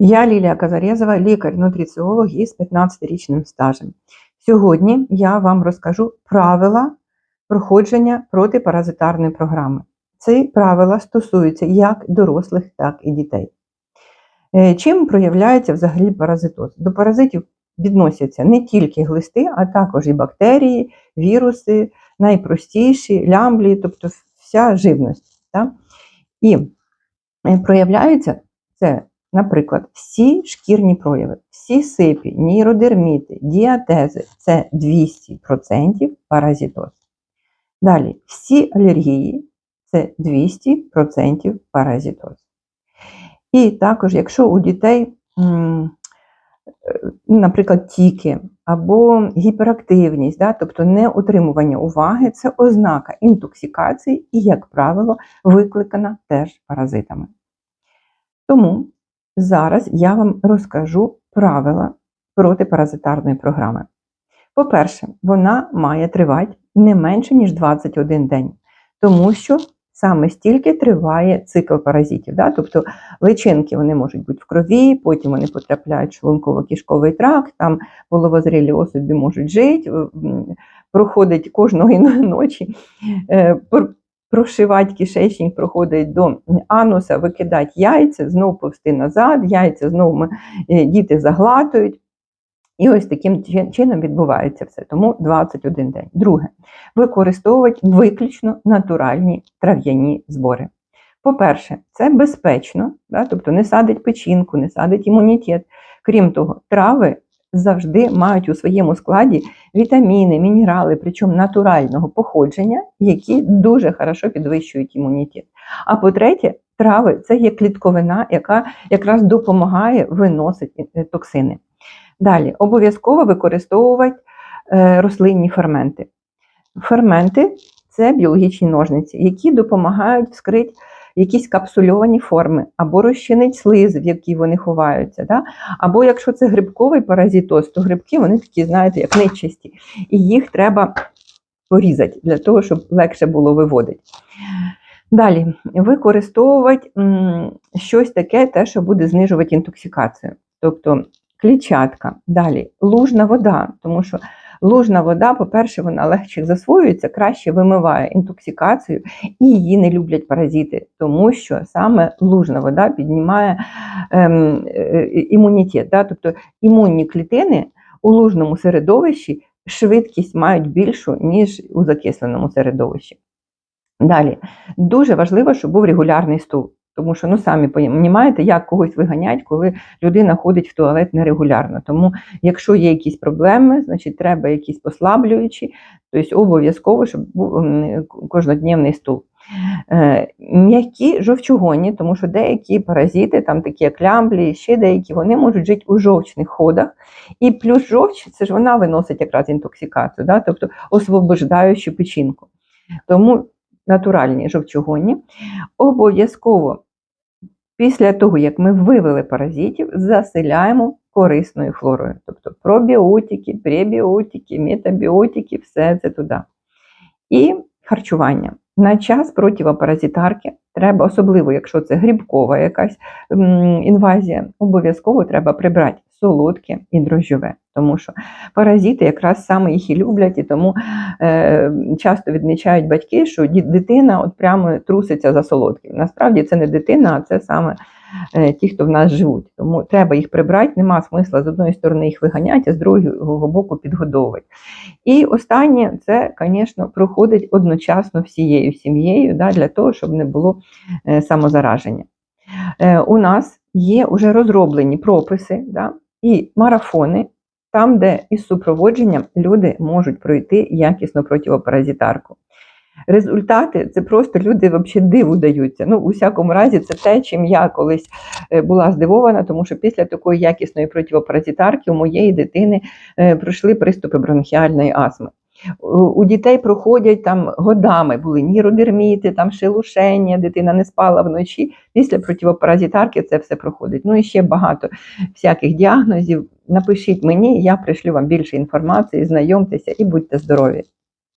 Я Лілія Казарєзова, лікар-нутриціолог із 15-річним стажем. Сьогодні я вам розкажу правила проходження протипаразитарної програми. Ці правила стосуються як дорослих, так і дітей. Е, Чим проявляється взагалі паразитоз? До паразитів відносяться не тільки глисти, а також і бактерії, віруси, найпростіші, лямблі, тобто вся живність. І е, проявляється це, наприклад, всі шкірні прояви, всі сипі, нейродерміти, діатези це 200% паразитоз. Далі, всі алергії це 200% паразитоз. І також, якщо у дітей, е, наприклад, тіки або гіперактивність, да, тобто неутримування уваги, це ознака інтоксикації і, як правило, викликана теж паразитами. Тому зараз я вам розкажу правила протипаразитарної програми. По-перше, вона має тривати не менше, ніж 21 день, тому що саме стільки триває цикл паразитів. Да? Тобто личинки вони можуть бути в крові, потім вони потрапляють в шлунково-кишковий тракт, там половозрілі особи можуть жити, проходить кожної ночі, е, прошивати кишечник, проходить до ануса, викидати яйця, знову повсти назад, яйця знову е, діти заглатують. І ось таким чином відбувається все. Тому 21 день. Друге, використовувати виключно натуральні трав'яні збори. По-перше, це безпечно, да? тобто не садить печінку, не садить імунітет. Крім того, трави завжди мають у своєму складі вітаміни, мінерали, причому натурального походження, які дуже хорошо підвищують імунітет. А по-третє, трави це є клітковина, яка якраз допомагає виносити е, токсини. Далі, обов'язково використовувати е, рослинні ферменти. Ферменти це біологічні ножниці, які допомагають вскрити якісь капсульовані форми, або розчинить слиз, в якій вони ховаються. Да? Або якщо це грибковий паразитоз, то грибки вони такі, знаєте, як нечисті, і їх треба порізати для того, щоб легше було виводити. Далі, використовувати щось таке, те, що буде знижувати інтоксикацію. Тобто клітчатка. Далі лужна вода, тому що лужна вода, по-перше, вона легше засвоюється, краще вимиває інтоксикацію, і її не люблять паразити, тому що саме лужна вода піднімає ем, е, імунітет. Да? Тобто імунні клітини у лужному середовищі швидкість мають більшу, ніж у закисленому середовищі. Далі, дуже важливо, щоб був регулярний стул. Тому що, ну самі розумієте, як когось виганять, коли людина ходить в туалет нерегулярно. Тому, якщо є якісь проблеми, значить треба якісь послаблюючі, тобто обов'язково, щоб був кожнодневний стул. Е, М'які жовчугонні, тому що деякі паразити, там такі як лямблі, ще деякі, вони можуть жити у жовчних ходах. І плюс жовч, це ж вона виносить якраз інтоксикацію, да? тобто освобождаючу печінку. Тому натуральні жовчугонні обов'язково після того, як ми вивели паразитів, заселяємо корисною флорою. Тобто пробіотики, пребіотики, метабіотики, все це туди. І харчування. На час противопаразитарки треба, особливо, якщо це грибкова якась інвазія, обов'язково треба прибрати солодке і дрожжове. Тому що паразити якраз саме їх і люблять, і тому е, часто відмічають батьки, що дитина от прямо труситься за солодким. Насправді це не дитина, а це саме ті, хто в нас живуть. Тому треба їх прибрати, нема смисла з одної сторони їх виганяти, а з другого боку підгодовувати. І останнє це, звісно, проходить одночасно всією сім'єю да, для того, щоб не було е, самозараження. Е, у нас є вже розроблені прописи да, і марафони, там, де із супроводженням люди можуть пройти якісну противопаразитарку. Результати це просто люди взагалі диву даються. Ну, у всякому разі, це те, чим я колись е, була здивована, тому що після такої якісної противопаразитарки у моєї дитини е, пройшли приступи бронхіальної астми. У, дітей проходять там годами були нейродерміти, там шелушення, дитина не спала вночі. Після противопаразитарки це все проходить. Ну і ще багато всяких діагнозів. Напишіть мені, я пришлю вам більше інформації, знайомтеся і будьте здорові.